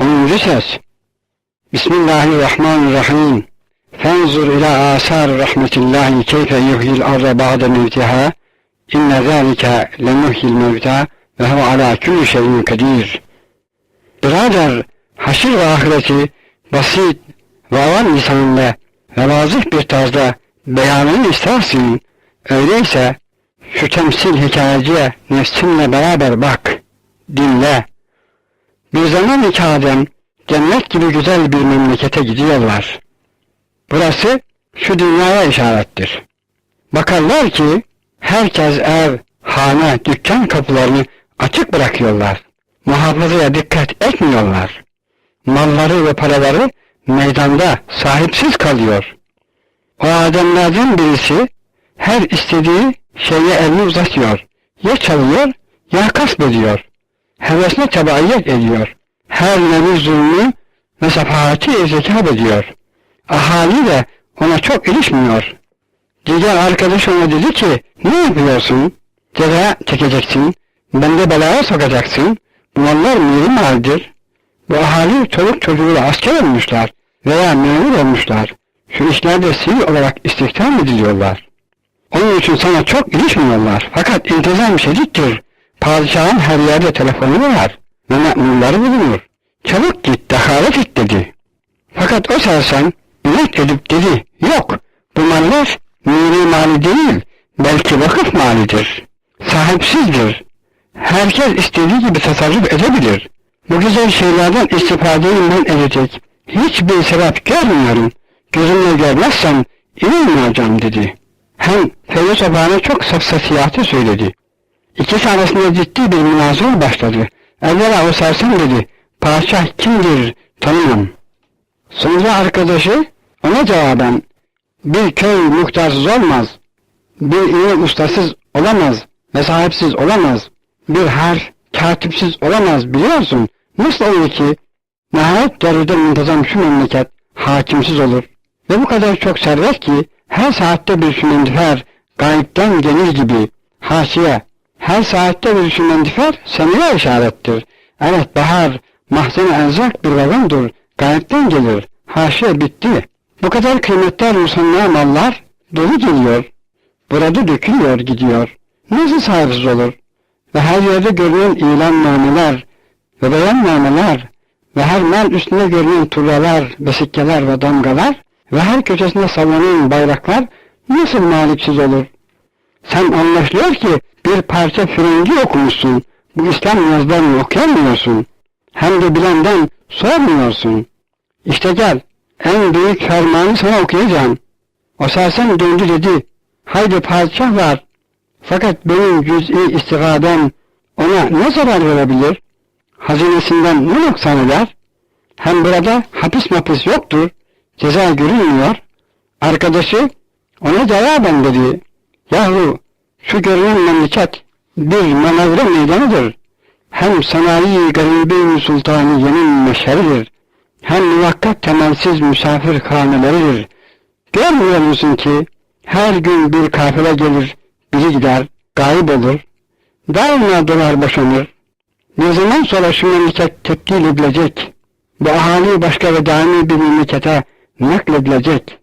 10. ses Bismillahirrahmanirrahim Fenzur ila asar rahmetillahi keyfe yuhyil arda ba'de mevtiha inne zâlike lemuhyil mevta ve huve ala külli şeyin kadir Birader haşir ve ahireti basit ve avam lisanında ve vazih bir tarzda beyanını istersin. Öyleyse şu temsil hikayeciye nefsinle beraber bak, dinle. Bir zaman iki adem cennet gibi güzel bir memlekete gidiyorlar. Burası şu dünyaya işarettir. Bakarlar ki herkes ev, hane, dükkan kapılarını açık bırakıyorlar. Muhafazaya dikkat etmiyorlar. Malları ve paraları meydanda sahipsiz kalıyor. O adamlardan birisi her istediği şeye elini uzatıyor. Ya çalıyor ya ediyor. Hevesine tebayyet ediyor. Her nevi zulmü ve sefahati irtikab ediyor. Ahali de ona çok ilişmiyor. Diğer arkadaş ona dedi ki ne yapıyorsun? Ceza çekeceksin. Bende belaya sokacaksın. Bunlar mühim haldir. Bu ahali çoluk çocuğuyla asker olmuşlar veya memur olmuşlar. Şu işlerde sivil olarak istihdam ediliyorlar. Onun için sana çok ilişmiyorlar. Fakat intizam şedittir. Padişahın her yerde telefonu var ve memurları bulunur. Çabuk git, dehalet et dedi. Fakat o sersem inat edip dedi, yok bu mallar miri mali değil, belki vakıf malidir. Sahipsizdir. Herkes istediği gibi tasarruf edebilir. Bu güzel şeylerden istifadeyi ben edecek. Hiçbir sebep görmüyorum. Gözümle görmezsem inanmayacağım dedi. Hem Feyyaz bana çok safsatiyatı söyledi. İkisi arasında ciddi bir münazara başladı. Evvela o sersem dedi, padişah kimdir tanımam. Sonra arkadaşı ona cevaben, bir köy muhtarsız olmaz, bir ilim ustasız olamaz ve sahipsiz olamaz, bir har katipsiz olamaz biliyorsun. Nasıl olur ki nihayet derecede muntazam şu memleket hakimsiz olur ve bu kadar çok servet ki her saatte bir sümendifer gayipten gelir gibi haşiye her saatte bir sümendifer seneye işarettir. Evet bahar mahzen erzak bir vagondur gayipten gelir haşiye bitti. Bu kadar kıymetli musanna mallar dolu geliyor. Burada dökülüyor gidiyor. Nasıl sahipsiz olur? Ve her yerde görülen ilannameler ve beyannameler ve her mal üstünde görünen turralar, vesikkeler ve damgalar ve her köşesinde sallanan bayraklar nasıl maliksiz olur? Sen anlaşılıyor ki bir parça Frengi okumuşsun. Bu İslam yazılarını okuyamıyorsun. Hem de bilenden sormuyorsun. İşte gel, en büyük fermanı sana okuyacağım. O sersem döndü dedi, haydi padişah var. Fakat benim cüz'i istigadem ona ne zarar verebilir? Hazinesinden ne noksan eder? Hem burada hapis mapis yoktur, ceza görülmüyor. Arkadaşı ona cevaben dedi, yahu şu görünen memleket bir manavra meydanıdır. Hem sanayi garibi sultanı yemin meşheridir. Hem muvakkat temelsiz misafir haneleridir. Görmüyor musun ki her gün bir kafile gelir, biri gider, gayip olur. Daima dolar boşanır. Ne zaman sonra şu memleket tebdil edilecek? Bu ahali başka ve daimi bir memlekete nakledilecek.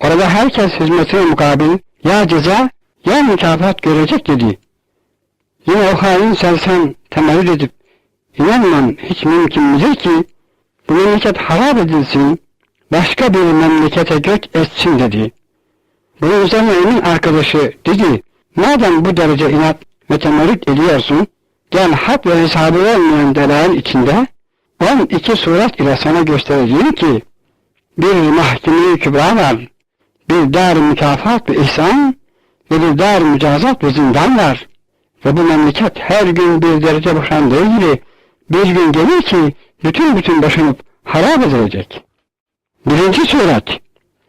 Orada herkes hizmetine mukabil ya ceza ya mükafat görecek dedi. Yine o hain sersem temerrüt edip inanmam hiç mümkün müdür ki bu memleket harap edilsin başka bir memlekete göç etsin dedi. Bunun üzerine emin arkadaşı dedi madem bu derece inat ve temerrüt ediyorsun gel hak ve hesabı olmayan delail içinde 12 suret ile sana göstereceğim ki bir mahkeme-i kübra var, bir dar mükafat ve ihsan ve bir dar mücazat ve zindan var. Ve bu memleket her gün bir derece boşandığı gibi bir gün gelir ki bütün bütün boşanıp harap edilecek. Birinci suret,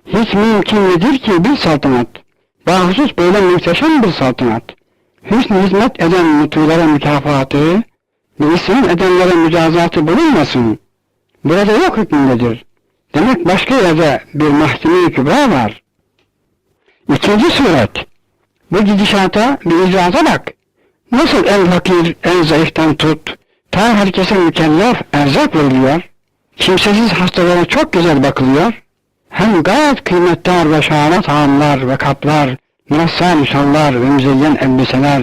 hiç mümkün nedir ki bir saltanat, bahusus böyle muhteşem bir saltanat, hüsnü hizmet eden mutlulara mükafatı, ve isyan edenlere mücazatı bulunmasın. Burada yok hükmündedir. Demek başka yerde bir mahkeme-i kübra var. İkinci suret. Bu gidişata bir icraata bak. Nasıl en fakir, en zayıftan tut, ta herkese mükellef erzak veriliyor. Kimsesiz hastalara çok güzel bakılıyor. Hem gayet kıymetli ve şahane taamlar ve kaplar, müressam nişanlar ve müzeyyen elbiseler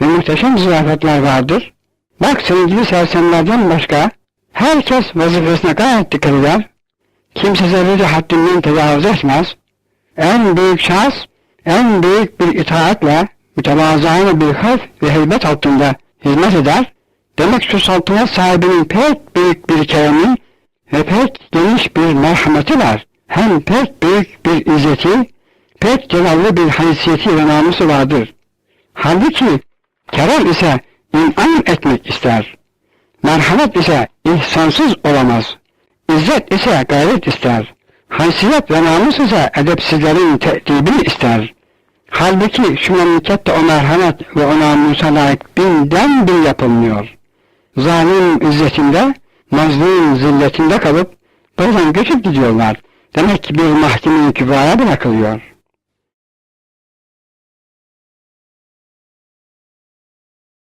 ve muhteşem ziyafetler vardır. Bak sevgili sersemlerden başka herkes vazifesine gayet dikkat eder. Kimse zerrece haddinden tecavüz etmez. En büyük şahs, en büyük bir itaatle mütevazıane bir havf ve heybet altında hizmet eder. Demek şu saltanat sahibinin pek büyük bir keremi ve pek geniş bir merhameti var. Hem pek büyük bir izzeti, pek celalli bir haysiyeti ve namusu vardır. Halbuki kerem ise inam etmek ister. Merhamet ise ihsansız olamaz. İzzet ise gayret ister. Haysiyet ve namus ise edepsizlerin te'dibini ister. Halbuki şu memlekette o merhamet ve o namusa layık binden bir yapılmıyor. Zalim izzetinde, mazlum zilletinde kalıp buradan göçüp gidiyorlar. Demek ki bir mahkeme-i kübraya bırakılıyor.